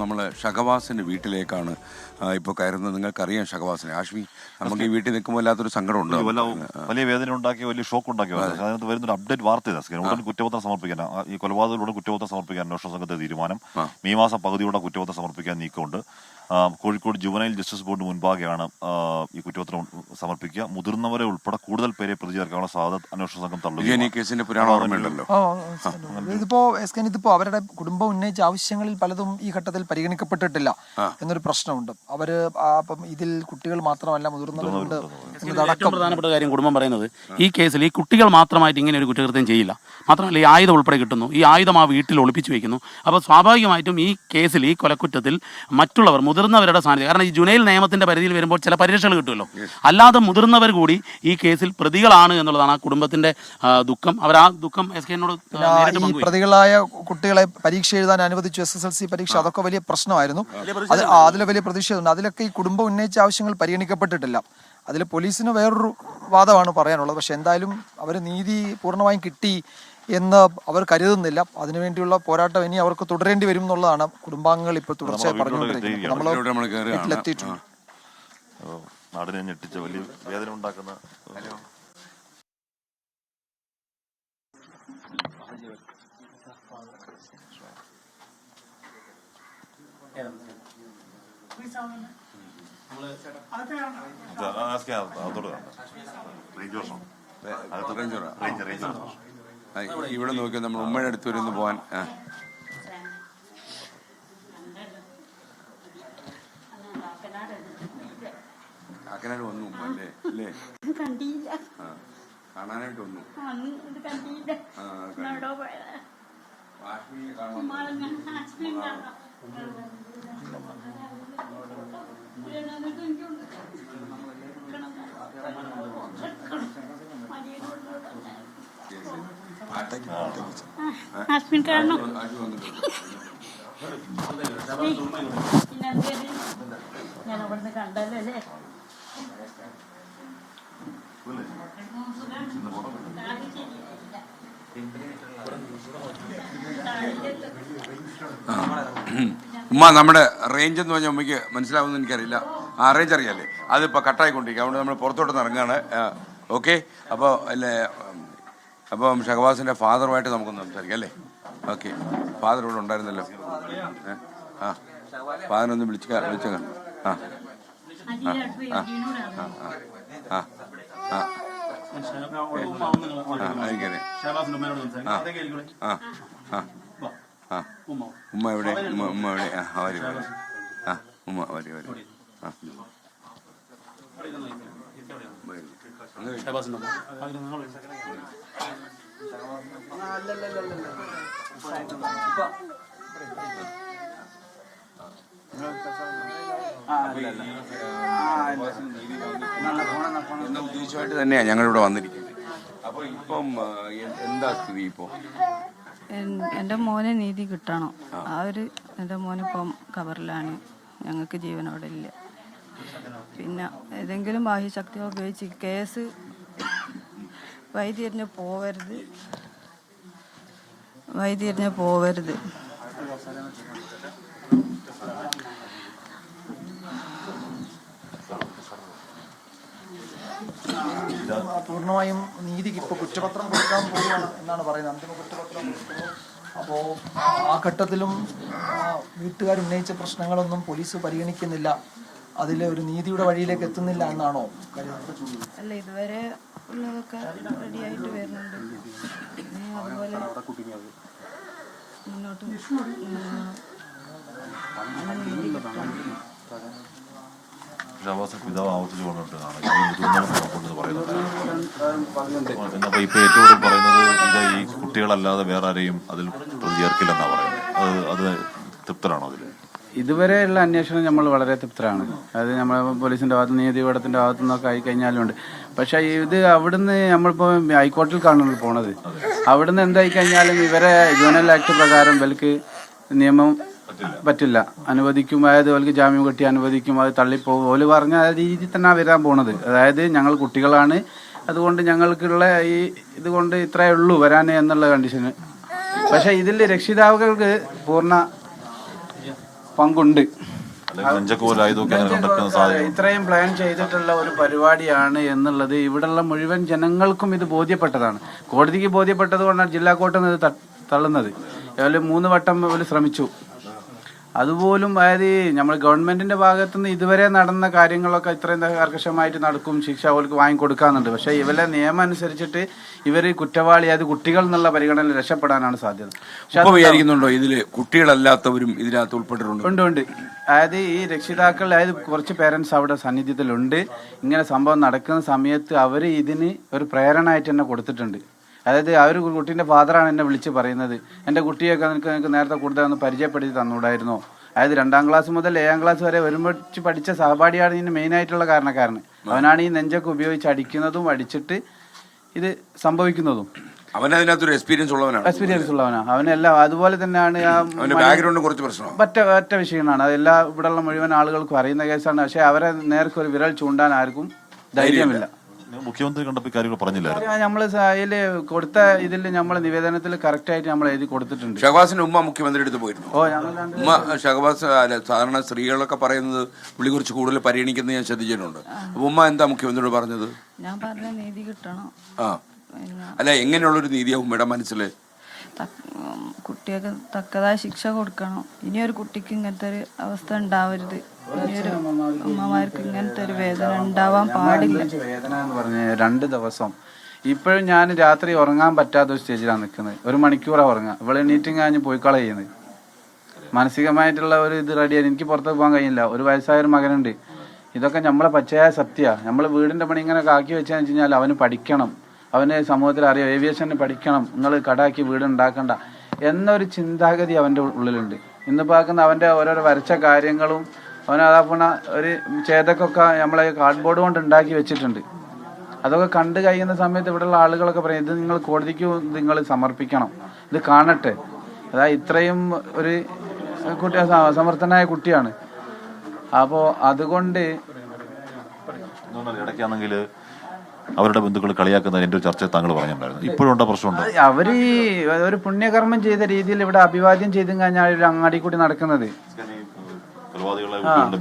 നമ്മൾ ഷഹവാസിന്റെ വീട്ടിലേക്കാണ് ഇപ്പോൾ കയറുന്നത്. നിങ്ങൾക്കറിയാം ഷഹവാസിനെ. ആഷ്മി നമുക്ക് ഈ വീട്ടിൽ നിൽക്കുമ്പോൾ വല്ലാത്തൊരു സങ്കടമുണ്ട്. വലിയ വേദന ഉണ്ടാക്കി വലിയ ഷോക്ക് ഉണ്ടാക്കി അതിനകത്ത് വരുന്നൊരു അപ്ഡേറ്റ് വാർത്ത. ഉടൻ കുറ്റപത്രം സമർപ്പിക്കാൻ ഈ കൊലപാതകത്തിലൂടെ കുറ്റപത്രം സമർപ്പിക്കാൻ അന്വേഷണ സംഘത്തെ തീരുമാനം മെയ് മാസം പകുതിയോടെ കുറ്റപത്രം സമർപ്പിക്കാൻ നീക്കമുണ്ട്. കോഴിക്കോട് ജുവനൈൽ ജസ്റ്റിസ് ബോർഡ് മുൻപാകെയാണ് ഈ കുറ്റപത്രം സമർപ്പിക്കുക. മുതിർന്നവരെ ഉൾപ്പെടെ കൂടുതൽ പേരെ പ്രതി ചേർക്കാനുള്ള സാധ്യത അന്വേഷണ സംഘം തള്ളുകയാണ് ഇതിപ്പോ എസ് കെ ഇതിപ്പോ അവരുടെ കുടുംബം ഉന്നയിച്ച ആവശ്യങ്ങളിൽ പലതും ഈ ഘട്ടത്തിൽ പരിഗണിക്കപ്പെട്ടിട്ടില്ല എന്നൊരു പ്രശ്നമുണ്ട്. അവർ അപ്പം ഇതിൽ കുട്ടികൾ മാത്രമല്ല മുതിർന്നവരുണ്ട് ഏറ്റവും എന്നതടക്കം പ്രധാനപ്പെട്ട കാര്യം കുടുംബം പറയുന്നത് ഈ കേസിൽ ഈ കുട്ടികൾ മാത്രമായിട്ട് ഇങ്ങനെ ഒരു കുറ്റകൃത്യം ചെയ്യില്ല. മാത്രമല്ല ഈ ആയുധം ഉൾപ്പെടെ കിട്ടുന്നു. ഈ ആയുധം ആ വീട്ടിൽ ഒളിപ്പിച്ചു വെക്കുന്നു. അപ്പോൾ സ്വാഭാവികമായിട്ടും ഈ കേസിൽ ഈ കൊലക്കുറ്റത്തിൽ മറ്റുള്ളവർ മുതിർന്നവരുടെ സാന്നിധ്യം. കാരണം ഈ ജുനൈൽ നിയമത്തിന്റെ പരിധിയിൽ വരുമ്പോൾ ചില പരിരക്ഷകൾ കിട്ടുമല്ലോ. അല്ലാതെ മുതിർന്നവർ കൂടി ഈ കേസിൽ പ്രതികളാണ് എന്നുള്ളതാണ് ആ കുടുംബത്തിന്റെ ദുഃഖം. അവർ ആ ദുഃഖം എസ് കെ എന്നോട് നേരിട്ട് ഈ പ്രതികളായ കുട്ടികളെ പരീക്ഷ എഴുതാൻ അനുവദിച്ചു എസ് എസ് എൽ സി പരീക്ഷ അതൊക്കെ വലിയ പ്രശ്നമായിരുന്നു. അത് അതിൽ വലിയ പ്രതിഷേധമുണ്ട്. അതിലൊക്കെ ഈ കുടുംബം ഉന്നയിച്ച ആവശ്യങ്ങൾ പരിഗണിക്കപ്പെട്ടിട്ടില്ല. അതിൽ പോലീസിന് വേറൊരു വാദമാണ് പറയാനുള്ളത്. പക്ഷെ എന്തായാലും അവർ നീതി പൂർണമായും കിട്ടി. എന്ന് അവർ കരുതുന്നില്ല അതിനുവേണ്ടിയുള്ള പോരാട്ടം ഇനി അവർക്ക് തുടരേണ്ടി വരും എന്നുള്ളതാണ് കുടുംബാംഗങ്ങൾ ഇപ്പോൾ തുടർച്ചയായി പറഞ്ഞുകൊണ്ടിരിക്കുന്നത് നമ്മൾ. വീട്ടിലെത്തിയിട്ടുണ്ട് ആ, നാടിനെ ഞെട്ടിച്ച വലിയ വേദന ഉണ്ടാക്കുന്ന. റേഞ്ച് വർഷം. റേഞ്ചറാ. Range, range. ഇവിടെ നോക്കി നമ്മൾ ഉമ്മയുടെ അടുത്ത് വരുന്നു പോവാൻ. കാക്കനാട് വന്നു ഉമ്മ അല്ലേ? അല്ലേ കണ്ടില്ല. കാണാനായിട്ട് വന്നു. ഇത് ഞാൻ അവിടുന്ന് കണ്ടല്ലോ അല്ലേ ഉമ്മ നമ്മുടെ റേഞ്ച് എന്ന് പറഞ്ഞാൽ ഉമ്മയ്ക്ക് മനസ്സിലാവുമെന്ന് എനിക്കറിയില്ല. ആ റേഞ്ച് അറിയാലേ അതിപ്പോൾ കട്ടായിക്കൊണ്ടിരിക്കുക അതുകൊണ്ട് നമ്മൾ പുറത്തോട്ട് ഇറങ്ങുകയാണ്. ഓക്കെ അപ്പോൾ അല്ലേ അപ്പം ഷഹബാസിന്റെ ഫാദറുമായിട്ട് നമുക്കൊന്ന് സംസാരിക്കാം അല്ലേ? ഓക്കെ. ഫാദർ ഇവിടെ ഉണ്ടായിരുന്നല്ലോ? ആ. ഫാദറിനൊന്ന് വിളിച്ച വിളിച്ച ആ. ആ. ഉമ്മ എവിടെ? ഉമ്മ ഉമ്മ എവിടെ? ആ ആ ഉമ്മ വരി വരി. ആ. വരി. എന്ന ഉദ്ദേശമായിട്ട് തന്നെയാണ് ഞങ്ങളിവിടെ വന്നിരിക്കുന്നത്. അപ്പോൾ ഇപ്പം എന്താ സ്ഥിതി ഇപ്പോൾ എൻ- എന്റെ മോനെ നീതി കിട്ടണം. ആ. ഒരു എന്റെ മോനിപ്പം കവറിലാണ് ഞങ്ങൾക്ക് ജീവനോടെ ഇല്ല. പിന്നെ ഏതെങ്കിലും ബാഹ്യശക്തി ഉപയോഗിച്ച് കേസ് വൈദ്യരിഞ്ഞ് പോവരുത്. വൈദ്യരിഞ്ഞ് പോവരുത്. പൂർണമായും നീതിക്ക് ഇപ്പൊ കുറ്റപത്രം കൊടുക്കാൻ പോവുകയാണ് എന്നാണ് പറയുന്നത്. അന്തിമ കുറ്റപത്രം അപ്പോ ആ ഘട്ടത്തിലും വീട്ടുകാർ ഉന്നയിച്ച പ്രശ്നങ്ങളൊന്നും പോലീസ് പരിഗണിക്കുന്നില്ല. അതിൽ ഒരു നീതിയുടെ വഴിയിലേക്ക് എത്തുന്നില്ല എന്നാണോ അല്ല ഇതുവരെ ഉള്ളതൊക്കെ റെഡിയായിട്ട് വരുന്നുണ്ട്. അതുപോലെ മുന്നോട്ട് പിതാവ് ആവർത്തിച്ചു കൊണ്ടിട്ടാണ് പറയുന്നത്. ഇപ്പൊ ഏറ്റവും പറയുന്നത് ഇത് ഈ കുട്ടികളല്ലാതെ വേറെ ആരെയും അതിൽ പ്രതി ചേർക്കില്ലെന്നാ പറയുന്നത്. അത് അത് തൃപ്തരാണോ അതിൽ ഇതുവരെയുള്ള അന്വേഷണം നമ്മൾ വളരെ തൃപ്തരാണ്. അത് നമ്മൾ പോലീസിന്റെ ഭാഗത്ത് നീതിപീഠത്തിന്റെ ഭാഗത്തു നിന്നൊക്കെ ആയി കഴിഞ്ഞാലും ഉണ്ട് പക്ഷേ ഇത് അവിടുന്ന് നമ്മളിപ്പോൾ ഹൈക്കോടതിയിൽ കാണുന്നത് പോണത്. അവിടുന്ന് എന്തായി കഴിഞ്ഞാലും ഇവരെ ജോനൽ ആക്ട് പ്രകാരം ഇവർക്ക് നിയമം പറ്റില്ല. അനുവദിക്കും അതായത് അവർക്ക് ജാമ്യം കിട്ടി അനുവദിക്കും അത് തള്ളിപ്പോകും. ഓൽ പറഞ്ഞ രീതിയിൽ തന്നെ വരാൻ പോണത്. അതായത് ഞങ്ങൾ കുട്ടികളാണ്. അതുകൊണ്ട് ഞങ്ങൾക്കുള്ള ഈ ഇതുകൊണ്ട് ഇത്രയേ ഉള്ളൂ വരാൻ എന്നുള്ള കണ്ടീഷന് പക്ഷേ ഇതിൽ രക്ഷിതാക്കൾക്ക് പൂർണ പങ്കുണ്ട്. ഇത്രയും പ്ലാൻ ചെയ്തിട്ടുള്ള ഒരു പരിപാടിയാണ് എന്നുള്ളത് ഇവിടെയുള്ള മുഴുവൻ ജനങ്ങൾക്കും ഇത് ബോധ്യപ്പെട്ടതാണ്. കോടതിക്ക് ബോധ്യപ്പെട്ടത് കൊണ്ടാണ് ജില്ലാ കോർട്ടിൽ നിന്ന് ഇത് തള്ളുന്നത്. അതുപോലെ മൂന്ന് വട്ടം അവർ ശ്രമിച്ചു. അതുപോലും അതായത് നമ്മൾ ഗവൺമെന്റിന്റെ ഭാഗത്തുനിന്ന് ഇതുവരെ നടന്ന കാര്യങ്ങളൊക്കെ ഇത്രയും കർക്കശമായിട്ട് നടക്കും ശിക്ഷ അവർക്ക് വാങ്ങിക്കൊടുക്കാന്നുണ്ട്. പക്ഷേ ഇവരെ നിയമം അനുസരിച്ചിട്ട് ഇവർ കുറ്റവാളി അതായത് കുട്ടികൾ എന്നുള്ള പരിഗണന രക്ഷപ്പെടാനാണ് സാധ്യത. വിചാരിക്കുന്നുണ്ടോ? ഇതിൽ കുട്ടികളല്ലാത്തവരും ഇതിനകത്ത് ഉൾപ്പെട്ടിട്ടുണ്ട്. ഉണ്ട് ഉണ്ട്. അതായത് ഈ രക്ഷിതാക്കൾ അതായത് കുറച്ച് പേരൻസ് അവിടെ സാന്നിധ്യത്തിലുണ്ട്. ഇങ്ങനെ സംഭവം നടക്കുന്ന സമയത്ത് അവർ ഇതിന് ഒരു പ്രേരണയായിട്ട് തന്നെ കൊടുത്തിട്ടുണ്ട്. അതായത് ആ ഒരു കുട്ടീന്റെ ഫാദറാണ് എന്നെ വിളിച്ച് പറയുന്നത്. എന്റെ കുട്ടിയൊക്കെ നിനക്ക് നിനക്ക് നേരത്തെ കൂടുതൽ ഒന്ന് പരിചയപ്പെടുത്തി തന്നൂടായിരുന്നോ. അതായത് രണ്ടാം ക്ലാസ് മുതൽ ഏഴാം ക്ലാസ് വരെ ഒരുമിച്ച് പഠിച്ച സഹപാഠിയാണ് ഇതിന് മെയിനായിട്ടുള്ള കാരണക്കാരൻ അവനാണ് ഈ നെഞ്ചൊക്കെ ഉപയോഗിച്ച് അടിക്കുന്നതും അടിച്ചിട്ട് ഇത് സംഭവിക്കുന്നതും. അവനതിനകത്തൊരു എക്സ്പീരിയൻസ് ഉള്ളവനാണ്. എക്സ്പീരിയൻസ് ഉള്ളവനാ. അവനെല്ലാം അതുപോലെ തന്നെയാണ് ബാക്ക്ഗ്രൗണ്ട് കുറച്ച് പ്രശ്നമാണ് ഒറ്റ ഒറ്റ വിഷയമാണ്. അതെല്ലാം ഇവിടെയുള്ള മുഴുവൻ ആളുകൾക്കും അറിയുന്ന കേസാണ്. പക്ഷെ അവരെ നേർക്ക് ഒരു വിരൽ ചൂണ്ടാൻ ആർക്കും ധൈര്യമില്ല. മുഖ്യമന്ത്രി കണ്ടപ്പോൾ കാര്യങ്ങൾ പറഞ്ഞില്ലായിരുന്നു നമ്മൾ അതിൽ കൊടുത്ത ഇതിൽ നമ്മൾ നിവേദനത്തിൽ കറക്റ്റ് ആയിട്ട് നമ്മൾ എഴുതി കൊടുത്തിട്ടുണ്ട്. ഷഹബാസിന്റെ ഉമ്മ മുഖ്യമന്ത്രി അടുത്ത് പോയിരുന്നു. ഓ ഞങ്ങൾ ഉമ്മ ഷഹബാസ് അല്ല സാധാരണ സ്ത്രീകളൊക്കെ പറയുന്നത് പുള്ളി കുറച്ച് കൂടുതൽ പരിഗണിക്കുന്നത് ഞാൻ ശ്രദ്ധിച്ചിട്ടുണ്ട്. അപ്പൊ ഉമ്മ എന്താ മുഖ്യമന്ത്രിയോട് പറഞ്ഞത്? ഞാൻ പറഞ്ഞ നീതി കിട്ടണം. ആ. അല്ല എങ്ങനെയുള്ളൊരു നീതിയാ ഉമ്മയുടെ മനസ്സിൽ കുട്ടികൾക്ക് തക്കതായ ശിക്ഷ കൊടുക്കണം. ഇനിയൊരു കുട്ടിക്ക് ഇങ്ങനത്തെ ഒരു അവസ്ഥ ഉണ്ടാവരുത്. ഇനിയൊരു അമ്മമാർക്ക് ഇങ്ങനത്തെ ഒരു വേദന ഉണ്ടാവാൻ പാടില്ല. വേദന എന്ന് രണ്ട് ദിവസം. ഇപ്പോഴും ഞാൻ രാത്രി ഉറങ്ങാൻ പറ്റാത്ത ഒരു സ്റ്റേജിലാണ് നിൽക്കുന്നത് ഒരു മണിക്കൂറാണ് ഉറങ്ങുക ഇവിടെ എണീറ്റും കഴിഞ്ഞ് പോയിക്കള ചെയ്യുന്നത് മാനസികമായിട്ടുള്ള ഒരു ഇത് റെഡിയാണ് എനിക്ക് പുറത്ത് പോകാൻ കഴിയില്ല. ഒരു വയസ്സായ ഒരു മകനുണ്ട്. ഇതൊക്കെ നമ്മളെ പച്ചയായ സത്യമാണ് നമ്മൾ വീടിന്റെ പണി ഇങ്ങനെ ആക്കി വെച്ചാന്ന് വെച്ച് അവന് പഠിക്കണം. അവന് സമൂഹത്തിൽ അറിയാം ഏവിയേഷന് പഠിക്കണം നിങ്ങൾ കടാക്കി വീട് ഉണ്ടാക്കണ്ട എന്നൊരു ചിന്താഗതി അവന്റെ ഉള്ളിലുണ്ട്. ഇന്ന് പാക്കുന്ന അവന്റെ ഓരോരോ വരച്ച കാര്യങ്ങളും അവൻ അതാപ്പണ ഒരു ചേതക്കൊക്കെ നമ്മളെ കാർഡ്ബോർഡ് കൊണ്ട് ഉണ്ടാക്കി വെച്ചിട്ടുണ്ട്. അതൊക്കെ കണ്ടു കഴിയുന്ന സമയത്ത് ഇവിടെയുള്ള ആളുകളൊക്കെ പറയും ഇത് നിങ്ങൾ കോടതിക്ക് നിങ്ങൾ സമർപ്പിക്കണം ഇത് കാണട്ടെ. അതായത് ഇത്രയും ഒരു കുട്ടി സമർത്ഥനായ കുട്ടിയാണ്. അപ്പോൾ അതുകൊണ്ട് ഇടയ്ക്കാണെങ്കിൽ അവരുടെ ബന്ധുക്കൾ കളിയാക്കുന്ന എന്റെ ഒരു ചർച്ച താങ്കൾ പറഞ്ഞിട്ടുണ്ടായിരുന്നു. ഇപ്പോഴുണ്ട് പ്രശ്നമുണ്ട്? അവർ ഒരു പുണ്യകർമ്മം ചെയ്ത രീതിയിൽ ഇവിടെ അഭിവാദ്യം ചെയ്തും കഴിഞ്ഞാൽ ഒരു അങ്ങാടി കൂടി നടക്കുന്നത്.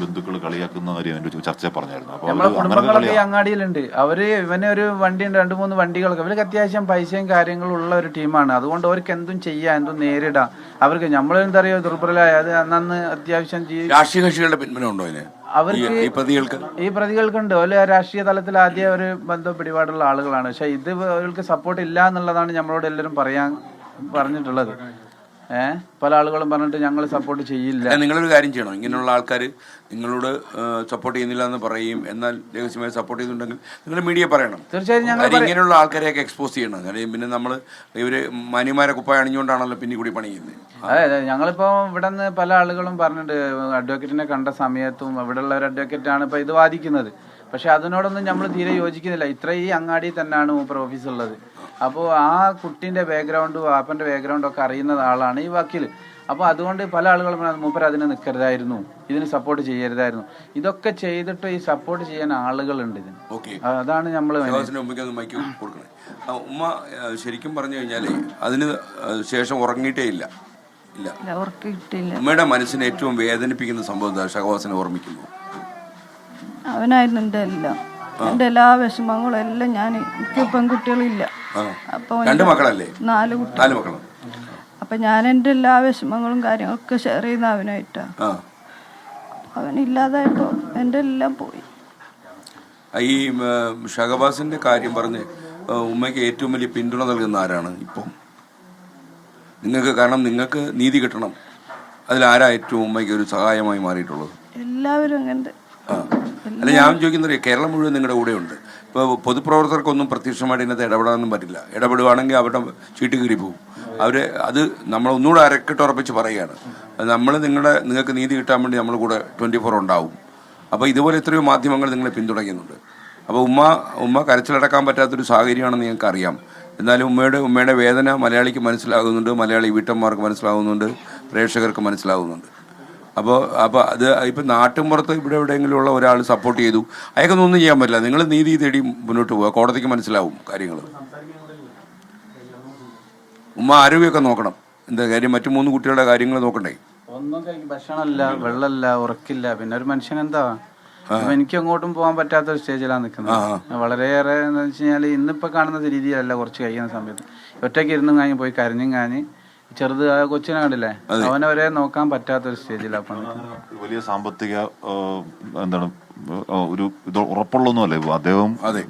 ബന്ധുക്കൾ കളിയാക്കുന്ന കാര്യം ചർച്ച പറഞ്ഞായിരുന്നു. അങ്ങാടിയിലുണ്ട്. അവർ ഇവനെ ഒരു വണ്ടി ഉണ്ട് രണ്ട് മൂന്ന് വണ്ടികളൊക്കെ. ഇവർക്ക് അത്യാവശ്യം പൈസയും കാര്യങ്ങളും ഉള്ള ഒരു ടീമാണ്. അതുകൊണ്ട് അവർക്ക് എന്തും ചെയ്യാം എന്തും നേരിടാം. അവർക്ക് നമ്മളെന്താ പറയുക ദുർബലായ അത് അന്നു അത്യാവശ്യം രാഷ്ട്രീയ കക്ഷികളുടെ പിന്തുണ ഉണ്ടോ അതിന് അവർക്ക് ഈ- ഈ പ്രതികൾക്ക്? ഈ പ്രതികൾക്കുണ്ട്. ഓൽ രാഷ്ട്രീയ തലത്തിൽ ആദ്യം ഒരു ബന്ധം പിടിപാടുള്ള ആളുകളാണ്. പക്ഷെ ഇത് അവർക്ക് സപ്പോർട്ട് ഇല്ല എന്നുള്ളതാണ് നമ്മളോട് എല്ലാവരും പറയാൻ പറഞ്ഞിട്ടുള്ളത്. ഏഹ് പല ആളുകളും പറഞ്ഞിട്ട് ഞങ്ങൾ സപ്പോർട്ട് ചെയ്യില്ല. നിങ്ങളൊരു കാര്യം ചെയ്യണം? ഇങ്ങനെയുള്ള ആൾക്കാർ നിങ്ങളോട് സപ്പോർട്ട് ചെയ്യുന്നില്ല എന്ന് പറയും എന്നാൽ രഹസ്യമായി സപ്പോർട്ട് ചെയ്യുന്നുണ്ടെങ്കിൽ നിങ്ങൾ മീഡിയ പറയണം. തീർച്ചയായും ഞങ്ങൾ ഇങ്ങനെയുള്ള ആൾക്കാരെയൊക്കെ എക്സ്പോസ് ചെയ്യണം. കാര്യം പിന്നെ നമ്മൾ ഇവർ മാന്യമാരെ കുപ്പായ അണിഞ്ഞുകൊണ്ടാണല്ലോ പിന്നെ കൂടി പണി ചെയ്യുന്നത് അതെ അതെ. ഞങ്ങളിപ്പോ ഇവിടെ നിന്ന് പല ആളുകളും പറഞ്ഞിട്ട് അഡ്വക്കേറ്റിനെ കണ്ട സമയത്തും ഇവിടെ ഉള്ള ഒരു അഡ്വക്കേറ്റ് ആണ് ഇപ്പൊ ഇത് വാദിക്കുന്നത്. പക്ഷെ അതിനോടൊന്നും നമ്മൾ തീരെ യോജിക്കുന്നില്ല. ഇത്ര ഈ അങ്ങാടി തന്നെയാണ് മൂപ്പർ ഓഫീസ് ഉള്ളത്. അപ്പോൾ ആ കുട്ടീന്റെ ബാക്ക്ഗ്രൗണ്ടും വാപ്പന്റെ ബാക്ക്ഗ്രൗണ്ടും ഒക്കെ അറിയുന്ന ആളാണ് ഈ വക്കീൽ. അപ്പോൾ അതുകൊണ്ട് പല ആളുകളും മൂപ്പർ അതിനെ നിൽക്കരുതായിരുന്നു ഇതിന് സപ്പോർട്ട് ചെയ്യരുതായിരുന്നു. ഇതൊക്കെ ചെയ്തിട്ട് ഈ സപ്പോർട്ട് ചെയ്യാൻ ആളുകളുണ്ട് ഇതിന്. ഓക്കെ. അതാണ് നമ്മൾ ഉമ്മ ശരിക്കും പറഞ്ഞു കഴിഞ്ഞാൽ അതിന് ശേഷം ഉറങ്ങിയിട്ടേ ഇല്ല. ഇല്ല. ഉമ്മയുടെ മനസ്സിനെ ഏറ്റവും വേദനിപ്പിക്കുന്ന സംഭവം എന്താ? ഷഹബാസിനെ ഓർമ്മിക്കുന്നു അവനായിരുന്നു എന്റെ എല്ലാം. എന്റെ എല്ലാ വിഷമങ്ങളും എല്ലാം ഞാൻ എനിക്ക് പെൺകുട്ടികളില്ല. അപ്പോൾ രണ്ട് മക്കളല്ലേ? നാല് നാല് മക്കളും. അപ്പം ഞാൻ എന്റെ എല്ലാ വിഷമങ്ങളും കാര്യങ്ങളൊക്കെ ഷെയർ ചെയ്യുന്ന അവനായിട്ടാണ് അവൻ അവനില്ലാതായപ്പോൾ എന്റെ എല്ലാം പോയി. ഈ ഷഹബാസിന്റെ കാര്യം പറഞ്ഞ് ഉമ്മയ്ക്ക് ഏറ്റവും വലിയ പിന്തുണ നൽകുന്ന ആരാണ് ഇപ്പം? നിങ്ങൾക്ക് കാരണം നിങ്ങൾക്ക് നീതി കിട്ടണം. അതിൽ ആരാ ഏറ്റവും ഉമ്മയ്ക്ക് ഒരു സഹായമായി മാറിയിട്ടുള്ളത്? എല്ലാവരും അങ്ങനത്തെ. അല്ല ഞാൻ ചോദിക്കുന്നത് കേരളം മുഴുവൻ നിങ്ങളുടെ കൂടെ ഉണ്ട് ഇപ്പോൾ പൊതുപ്രവർത്തകർക്കൊന്നും പ്രത്യക്ഷമായിട്ട് ഇതിനകത്ത് ഇടപെടാനൊന്നും പറ്റില്ല. ഇടപെടുവാണെങ്കിൽ അവരുടെ ചീട്ട് കീറി പോകും അവർ അത് നമ്മൾ ഒന്നുകൂടെ അരക്കിട്ട് ഉറപ്പിച്ച് പറയുകയാണ് നമ്മൾ നിങ്ങളുടെ നിങ്ങൾക്ക് നീതി കിട്ടാൻ വേണ്ടി നമ്മൾ കൂടെ ട്വന്റി ഫോർ ഉണ്ടാവും. അപ്പോൾ ഇതുപോലെ എത്രയോ മാധ്യമങ്ങൾ നിങ്ങളെ പിന്തുണയ്ക്കുന്നുണ്ട്. അപ്പോൾ ഉമ്മ ഉമ്മ കരച്ചിലടക്കാൻ പറ്റാത്തൊരു സാഹചര്യമാണെന്ന് ഞങ്ങൾക്ക് അറിയാം. എന്നാലും ഉമ്മയുടെ ഉമ്മയുടെ വേദന മലയാളിക്ക് മനസ്സിലാകുന്നുണ്ട് മലയാളി വീട്ടമ്മമാർക്ക് മനസ്സിലാകുന്നുണ്ട് പ്രേക്ഷകർക്ക് മനസ്സിലാകുന്നുണ്ട്. അപ്പോൾ അപ്പോൾ അത് ഇപ്പം നാട്ടുമ്പുറത്ത് ഇവിടെ എവിടെയെങ്കിലും ഉള്ള ഒരാൾ സപ്പോർട്ട് ചെയ്തു. അയാൾക്കൊന്നും ഒന്നും ചെയ്യാൻ പറ്റില്ല. നിങ്ങൾ നീതി തേടി മുന്നോട്ട് പോവുക. കോടതിക്ക് മനസ്സിലാവും കാര്യങ്ങൾ ഉമ്മ ആരോഗ്യമൊക്കെ നോക്കണം. എന്താ കാര്യം? മറ്റു മൂന്ന് കുട്ടികളുടെ കാര്യങ്ങൾ നോക്കണ്ടേ? ഒന്നും ഭക്ഷണമല്ല വെള്ളമല്ല ഉറക്കില്ല. പിന്നെ ഒരു മനുഷ്യൻ എന്താ? എനിക്ക് അങ്ങോട്ടും പോകാൻ പറ്റാത്ത ഒരു സ്റ്റേജിലാണ് നിൽക്കുന്നത്. വളരെയേറെ എന്ന് വെച്ച് കഴിഞ്ഞാൽ ഇന്നിപ്പോ കാണുന്ന രീതിയല്ല കുറച്ച് കഴിയുന്ന സമയത്ത്. ഒറ്റയ്ക്ക് ഇരുന്നും കാഞ്ഞ് പോയി കരഞ്ഞും കാഞ്ഞ് ചെറുത് ആ കൊച്ചിനെ കണ്ടില്ലേ? അവനെ വരെ നോക്കാൻ പറ്റാത്ത ഒരു സ്റ്റേജിലാണ് വലിയ സാമ്പത്തിക എന്താണ് ഒരു ഇത് ഉറപ്പുള്ളൊന്നുമല്ലേ. അദ്ദേഹം അതെ.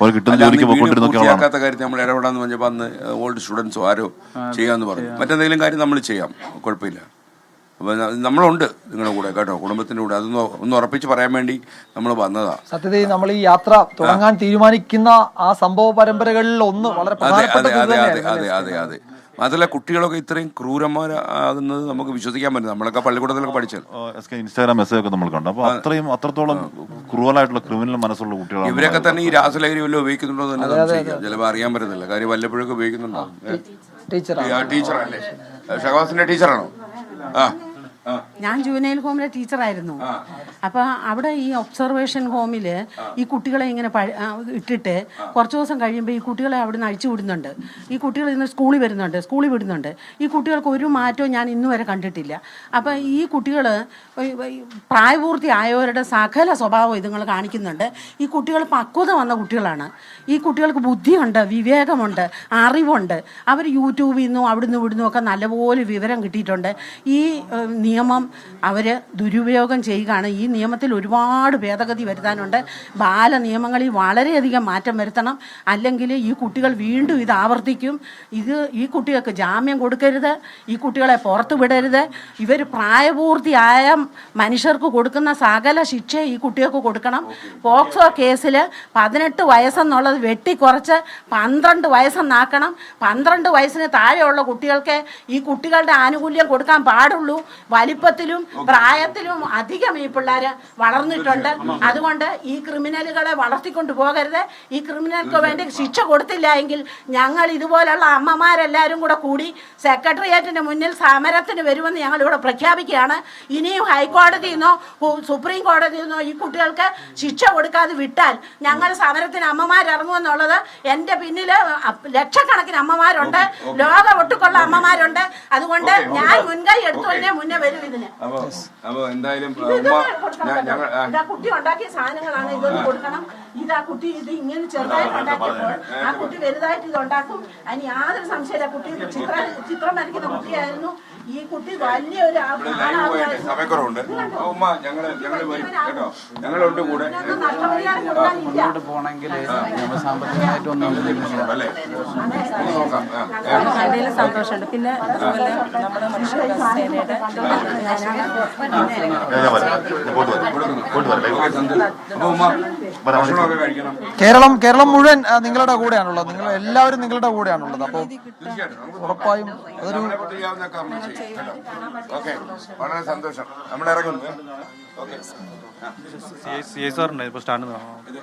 അവർ കിട്ടുന്ന ജോലിക്ക് പൂർത്തിയാക്കാത്ത കാര്യത്തിൽ നമ്മൾ ഇടപെടാന്ന് പറഞ്ഞപ്പോൾ അന്ന് ഓൾഡ് സ്റ്റുഡൻസോ ആരോ ചെയ്യാന്ന് പറഞ്ഞു. മറ്റെന്തെങ്കിലും കാര്യം നമ്മൾ ചെയ്യാം. കുഴപ്പമില്ല. അപ്പോൾ നമ്മളുണ്ട് നിങ്ങളുടെ കൂടെ കേട്ടോ കുടുംബത്തിന്റെ കൂടെ. അതൊന്ന് ഒന്ന് ഉറപ്പിച്ച് പറയാൻ വേണ്ടി നമ്മൾ വന്നതാ. സത്യത്തിൽ നമ്മൾ ഈ യാത്ര തുടങ്ങാൻ തീരുമാനിക്കുന്ന ആ സംഭവ പരമ്പരകളിൽ ഒന്ന് വളരെ അതെ അതെ അതെ അതെ അതെ. മാത്രമല്ല കുട്ടികളൊക്കെ ഇത്രയും ക്രൂരന്മാരാകുന്നത് നമുക്ക് വിശ്വസിക്കാൻ പറ്റും നമ്മളൊക്കെ പള്ളിക്കൂടത്തിലൊക്കെ പഠിച്ചത്. ഇൻസ്റ്റാഗ്രാം മെസ്സേജ് ഒക്കെ നമ്മൾ കണ്ടു. അപ്പൊ അത്രയും അത്രത്തോളം ക്രൂവലായിട്ടുള്ള ക്രിമിനൽ മനസ്സുള്ള കുട്ടികളാണ് ഇവരൊക്കെ തന്നെ ഈ രാസലഹരി വല്ലതും ഉപയോഗിക്കുന്നുണ്ടോ എന്ന് തന്നെ സംശയിക്കാം. ചിലപ്പോൾ അറിയാൻ പറ്റുന്നില്ല കാര്യം വല്ലപ്പോഴൊക്കെ ഉപയോഗിക്കുന്നുണ്ടോ? ടീച്ചറാണ്. ടീച്ചറല്ലേ ഷഹവാസിന്റെ ടീച്ചറാണോ? ആ. ഞാൻ ജുവനൈൽ ഹോമിലെ ടീച്ചറായിരുന്നു അപ്പൊ അവിടെ ഈ ഒബ്സർവേഷൻ ഹോമിൽ ഈ കുട്ടികളെ ഇങ്ങനെ ഇട്ടിട്ട് കുറച്ച് ദിവസം കഴിയുമ്പോൾ ഈ കുട്ടികളെ അവിടെ നിന്ന് അഴിച്ചു വിടുന്നുണ്ട്. ഈ കുട്ടികൾ ഇന്ന് സ്കൂളിൽ വരുന്നുണ്ട് സ്കൂളിൽ വിടുന്നുണ്ട്. ഈ കുട്ടികൾക്ക് ഒരു മാറ്റവും ഞാൻ ഇന്ന് വരെ കണ്ടിട്ടില്ല. അപ്പോൾ ഈ കുട്ടികൾ പ്രായപൂർത്തിയായവരുടെ സകല സ്വഭാവം ഇതുങ്ങൾ കാണിക്കുന്നുണ്ട്. ഈ കുട്ടികൾ പക്വത വന്ന കുട്ടികളാണ്. ഈ കുട്ടികൾക്ക് ബുദ്ധിയുണ്ട് വിവേകമുണ്ട് അറിവുണ്ട്. അവർ യൂട്യൂബിൽ നിന്നും അവിടുന്ന് ഇവിടുന്നും ഒക്കെ നല്ലപോലെ വിവരം കിട്ടിയിട്ടുണ്ട്. ഈ നിയമം അവർ ദുരുപയോഗം ചെയ്യുകയാണ്. ഈ നിയമത്തിൽ ഒരുപാട് ഭേദഗതി വരുത്താനുണ്ട്. ബാല നിയമങ്ങളിൽ വളരെയധികം മാറ്റം വരുത്തണം. അല്ലെങ്കിൽ ഈ കുട്ടികൾ വീണ്ടും ഇത് ആവർത്തിക്കും. ഇത് ഈ കുട്ടികൾക്ക് ജാമ്യം കൊടുക്കരുത്. ഈ കുട്ടികളെ പുറത്തു വിടരുത്. ഇവർ പ്രായപൂർത്തിയായ മനുഷ്യർക്ക് കൊടുക്കുന്ന സകല ശിക്ഷ ഈ കുട്ടികൾക്ക് കൊടുക്കണം. പോക്സോ കേസിൽ പതിനെട്ട് വയസ്സെന്നുള്ളത് വെട്ടിക്കുറച്ച് പന്ത്രണ്ട് വയസ്സെന്നാക്കണം. പന്ത്രണ്ട് വയസ്സിന് താഴെയുള്ള കുട്ടികൾക്ക് ഈ കുട്ടികളുടെ ആനുകൂല്യം കൊടുക്കാൻ പാടുള്ളൂ. വലിപ്പത്തിലും പ്രായത്തിലും അധികം ഈ പിള്ളേർ വളർന്നിട്ടുണ്ട്. അതുകൊണ്ട് ഈ ക്രിമിനലുകളെ വളർത്തിക്കൊണ്ട് പോകരുത്. ഈ ക്രിമിനൽക്ക് വേണ്ടി ശിക്ഷ കൊടുത്തില്ല എങ്കിൽ ഞങ്ങൾ ഇതുപോലുള്ള അമ്മമാരെല്ലാവരും കൂടെ കൂടി സെക്രട്ടേറിയറ്റിന്റെ മുന്നിൽ സമരത്തിന് വരുമെന്ന് ഞങ്ങൾ ഇവിടെ പ്രഖ്യാപിക്കുകയാണ്. ഇനിയും ഹൈക്കോടതിയിൽ നിന്നോ സുപ്രീം കോടതിയിൽ നിന്നോ ഈ കുട്ടികൾക്ക് ശിക്ഷ കൊടുക്കാതെ വിട്ടാൽ ഞങ്ങൾ സമരത്തിന് അമ്മമാരിറങ്ങുമെന്നുള്ളത് എന്റെ പിന്നിൽ ലക്ഷക്കണക്കിന് അമ്മമാരുണ്ട്. ലോക ഒട്ടുക്കുള്ള അമ്മമാരുണ്ട്. അതുകൊണ്ട് ഞാൻ മുൻകൈ എടുത്തു തന്നെ മുന്നേ അപ്പൊ അപ്പൊ എന്തായാലും ഞങ്ങൾ ആ, ഇതാ കുട്ടി ഉണ്ടാക്കിയ സാധനങ്ങളാണ്. ഇതൊന്ന് കൊടുക്കണം. ഇതാ കുട്ടി ഇത് ഇങ്ങനെ ചെറുതായിട്ട് ഉണ്ടാക്കിയപ്പോൾ ആ കുട്ടി വലുതായിട്ട് ഇത് ഉണ്ടാക്കും അതിന് യാതൊരു സംശയമില്ല. കുട്ടി ചിത്ര ചിത്രം വരയ്ക്കുന്ന കുട്ടിയായിരുന്നു. ഈ കുട്ടി വലിയൊരു. സമയക്കുറവുണ്ട് ആ, ഉമ്മ ഞങ്ങൾ ഞങ്ങൾ വരും കേട്ടോ ഞങ്ങളുണ്ട് കൂടെ മുന്നോട്ട് പോണെങ്കിൽ സാമ്പത്തികമായിട്ടൊന്നും. അല്ലേ ഒന്ന് നോക്കാം സന്തോഷമുണ്ട് പിന്നെ അതുപോലെ നമ്മുടെ കേരളം കേരളം മുഴുവൻ നിങ്ങളുടെ കൂടെയാണുള്ളത് നിങ്ങൾ എല്ലാവരും നിങ്ങളുടെ കൂടെയാണുള്ളത് അപ്പോൾ ഉറപ്പായും അതൊരു ഓക്കെ. വളരെ സന്തോഷം. നമ്മൾ ഇറങ്ങുന്നു ഓക്കെ. സി ഐ സാറുണ്ട് ഇപ്പോൾ സ്റ്റാൻഡിൽ നിന്ന്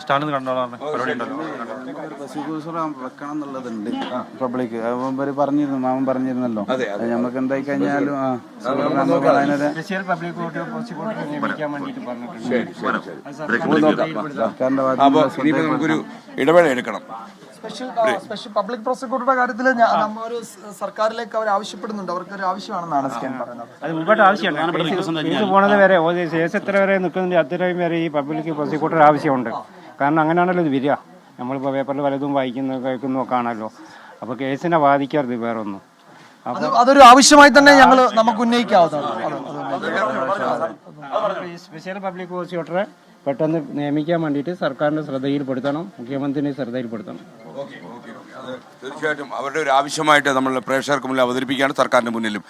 സ്റ്റാൻഡിൽ നിന്ന് കണ്ടോളാം പരിപാടി വെക്കണം എന്നുള്ളതുണ്ട് പബ്ലിക് അവർ പറഞ്ഞിരുന്നു മാമൻ പറഞ്ഞിരുന്നല്ലോ. നമുക്ക് എന്തായി കഴിഞ്ഞാലും സർക്കാരിന്റെ ഭാഗത്ത് നമുക്കൊരു ഇടവേള എടുക്കണം. സ്പെഷ്യൽ സ്പെഷ്യൽ പബ്ലിക് പ്രോസിക്യൂട്ടറുടെ കാര്യത്തിൽ നമ്മ ഒരു സർക്കാരിലേക്ക് അവർ ആവശ്യപ്പെടുന്നുണ്ട് അവർക്ക് ഒരു ആവശ്യമാണെന്നാണ് സ്കാൻ പറയുന്നത് അത് ആവശ്യമുണ്ട് പ്രധാനപ്പെട്ട കേസ് പോണത് വരെ കേസ് എത്ര വരെ നിൽക്കുന്നുണ്ട് അത്രയും വരെ ഈ പബ്ലിക് പ്രോസിക്യൂട്ടർ ആവശ്യമുണ്ട് കാരണം അങ്ങനെയാണല്ലോ ഇത് വരിക നമ്മളിപ്പോൾ പേപ്പറിൽ പലതും വായിക്കുന്നു കേൾക്കുന്നു ഒക്കെ ആണല്ലോ അപ്പോൾ കേസിനെ ബാധിക്കരുത് വേറെ ഒന്നും അതൊരു ആവശ്യമായി തന്നെ ഞങ്ങൾ നമുക്ക് ഉന്നയിക്കാവുന്നതാണ് സ്പെഷ്യൽ പബ്ലിക് പ്രോസിക്യൂട്ടറെ പെട്ടെന്ന് നിയമിക്കാൻ വേണ്ടിയിട്ട് സർക്കാരിന്റെ ശ്രദ്ധയിൽപ്പെടുത്തണം മുഖ്യമന്ത്രിയുടെ ശ്രദ്ധയിൽപ്പെടുത്തണം. തീർച്ചയായിട്ടും അവരുടെ ഒരു ആവശ്യമായിട്ട് നമ്മൾ പ്രേക്ഷകർക്ക് മുന്നിൽ അവതരിപ്പിക്കുകയാണ് സർക്കാരിന്റെ മുന്നിലും.